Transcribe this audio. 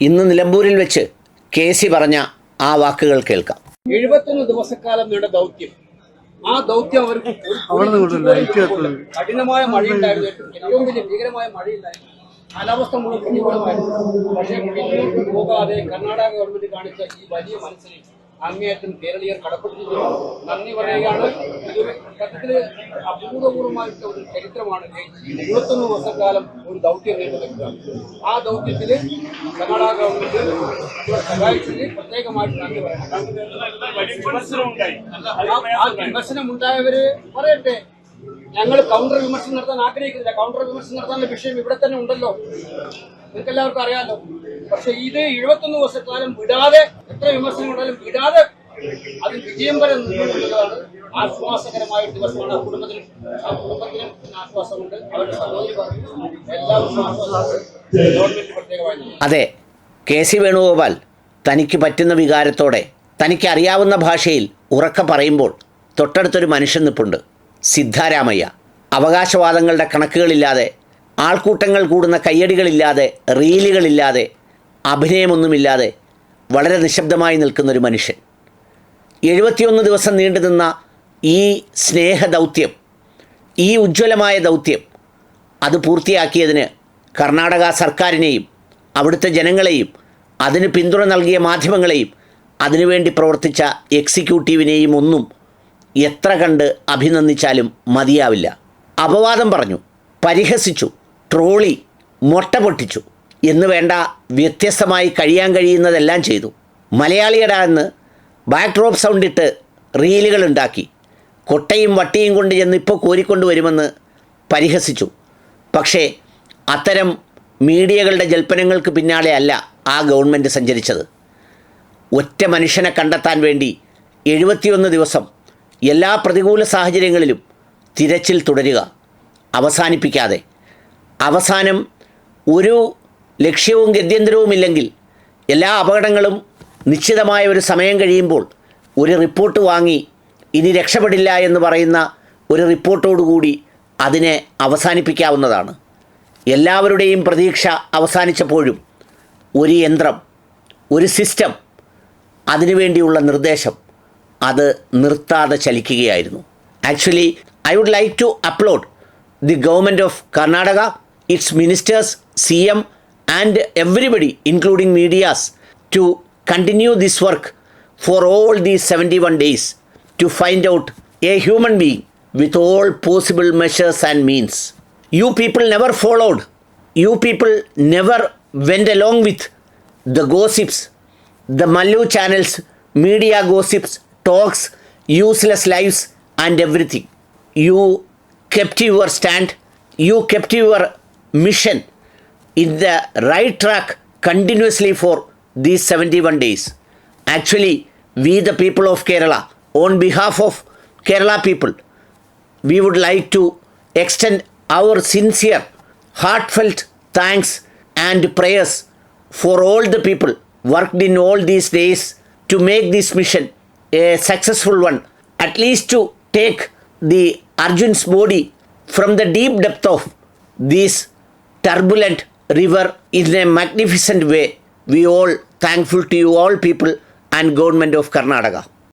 ഇന്ന് നിലമ്പൂരിൽ വെച്ച് കെ സി പറഞ്ഞ ആ വാക്കുകൾ കേൾക്കാം. എഴുപത്തൊന്ന് ദിവസക്കാലം നീണ്ട ദൗത്യം. ആ ദൗത്യം അവർക്ക് കഠിനമായ മഴയുണ്ടായിരുന്നു. ഏറ്റവും വലിയ ഭീകരമായ മഴയുണ്ടായിരുന്നു. കാലാവസ്ഥ മുഴുവൻ പ്രതികൂലമായിരുന്നു. പക്ഷേ പോകാതെ കർണാടക ഗവൺമെന്റ് കാണിച്ച ഈ വലിയ മനസ്സിനെ അങ്ങേയറ്റം കേരളീയർ കടപ്പെട്ടിരിക്കുന്നു നന്ദി പറയുകയാണ്. ഇതൊരു സത്യത്തിൽ അഭൂതപൂർവമായിട്ട് ഒരു ചരിത്രമാണ് ഇരുപത്തൊന്ന് വർഷക്കാലം ഒരു ദൗത്യം നീണ്ടു നിൽക്കുക ആ ദൗത്യത്തിൽ കർണാടക ഗവൺമെന്റ് സഹായിച്ചതിന് പ്രത്യേകമായിട്ട് ആ വിമർശനം ഉണ്ടായവര് പറയട്ടെ. ഞങ്ങൾ കൗണ്ടർ വിമർശനം നടത്താൻ ആഗ്രഹിക്കുന്നില്ല. കൗണ്ടർ വിമർശനം നടത്താനുള്ള വിഷയം ഇവിടെ തന്നെ ഉണ്ടല്ലോ. നിങ്ങൾക്ക് എല്ലാവർക്കും അറിയാലോ. പക്ഷെ ഇത് എഴുപത്തൊന്ന് വർഷക്കാലം വിടാതെ എത്ര വിമർശനം ഉണ്ടായാലും വിടാതെ അത് വിജയം വരെ നിന്നുകൊണ്ടുള്ളതാണ് ആശ്വാസകരമായ ദിവസമാണ്. ആ കുടുംബത്തിനും ആ കുടുംബത്തിനും ആശ്വാസമുണ്ട്. അവരുടെ സഹോദരി പറഞ്ഞു. എല്ലാവർക്കും ആശ്വാസമുണ്ട് പ്രത്യേകമായി അതെ കെ സി വേണുഗോപാൽ തനിക്ക് പറ്റുന്ന വികാരത്തോടെ തനിക്ക് അറിയാവുന്ന ഭാഷയിൽ ഉറക്ക പറയുമ്പോൾ തൊട്ടടുത്തൊരു മനുഷ്യൻ നിപ്പുണ്ട്. സിദ്ധാരാമയ്യ. അവകാശവാദങ്ങളുടെ കണക്കുകളില്ലാതെ ആൾക്കൂട്ടങ്ങൾ കൂടുന്ന കയ്യടികളില്ലാതെ റീലുകളില്ലാതെ അഭിനയമൊന്നുമില്ലാതെ വളരെ നിശബ്ദമായി നിൽക്കുന്ന ഒരു മനുഷ്യൻ. എഴുപത്തിയൊന്ന് ദിവസം നീണ്ടു നിന്ന ഈ സ്നേഹദൗത്യം ഈ ഉജ്ജ്വലമായ ദൗത്യം അത് പൂർത്തിയാക്കിയതിന് കർണാടക സർക്കാരിനെയും അവിടുത്തെ ജനങ്ങളെയും അതിന് പിന്തുണ നൽകിയ മാധ്യമങ്ങളെയും അതിനുവേണ്ടി പ്രവർത്തിച്ച എക്സിക്യൂട്ടീവിനെയും ഒന്നും എത്ര കണ്ട് അഭിനന്ദിച്ചാലും മതിയാവില്ല. അപവാദം പറഞ്ഞു പരിഹസിച്ചു ട്രോളി മൊട്ട പൊട്ടിച്ചു. എന്ന് വേണ്ട വ്യത്യസ്തമായി കഴിയാൻ കഴിയുന്നതെല്ലാം ചെയ്തു. മലയാളിയടാ എന്ന് ബാക്ക്ഡ്രോപ്പ് സൗണ്ട് ഇട്ട് റീലുകൾ ഉണ്ടാക്കി. കൊട്ടയും വട്ടിയും കൊണ്ട് ചെന്ന് ഇപ്പോൾ കോരിക്കൊണ്ട് വരുമെന്ന് പരിഹസിച്ചു. പക്ഷേ അത്തരം മീഡിയകളുടെ ജൽപ്പനങ്ങൾക്ക് പിന്നാലെ അല്ല ആ ഗവൺമെന്റ് സഞ്ചരിച്ചത്. ഒറ്റ മനുഷ്യനെ കണ്ടെത്താൻ വേണ്ടി എഴുപത്തിയൊന്ന് ദിവസം എല്ലാ പ്രതികൂല സാഹചര്യങ്ങളിലും തിരച്ചിൽ തുടരുക. അവസാനിപ്പിക്കാതെ. അവസാനം ഒരു ലക്ഷ്യവും ഗത്യന്തരവുമില്ലെങ്കിൽ എല്ലാ അപകടങ്ങളും നിശ്ചിതമായ ഒരു സമയം കഴിയുമ്പോൾ ഒരു റിപ്പോർട്ട് വാങ്ങി ഇനി രക്ഷപ്പെടില്ല എന്ന് പറയുന്ന ഒരു റിപ്പോർട്ടോടുകൂടി അതിനെ അവസാനിപ്പിക്കാവുന്നതാണ്. എല്ലാവരുടെയും പ്രതീക്ഷ അവസാനിച്ചപ്പോഴും ഒരു യന്ത്രം ഒരു സിസ്റ്റം അതിനുവേണ്ടിയുള്ള നിർദ്ദേശം അത് നിർത്താതെ ചലിക്കുകയായിരുന്നു. Actually I would like to upload the government of Karnataka it's ministers C M and everybody, including medias, to continue this work for all these 71 days to find out a human being with all possible measures and means. You people never followed, you people never went along with the gossips, the Malu channels, media gossips, talks, useless lives, and everything. You kept your stand, you kept your mission in the right track continuously for these 71 days. Actually, we, the people of Kerala, on behalf of Kerala people, we would like to extend our sincere, heartfelt thanks and prayers for all the people worked in all these days to make this mission a successful one, at least to take the Arjun's body from the deep depth of this turbulent river in a magnificent way. We all thankful to you all people and government of Karnataka.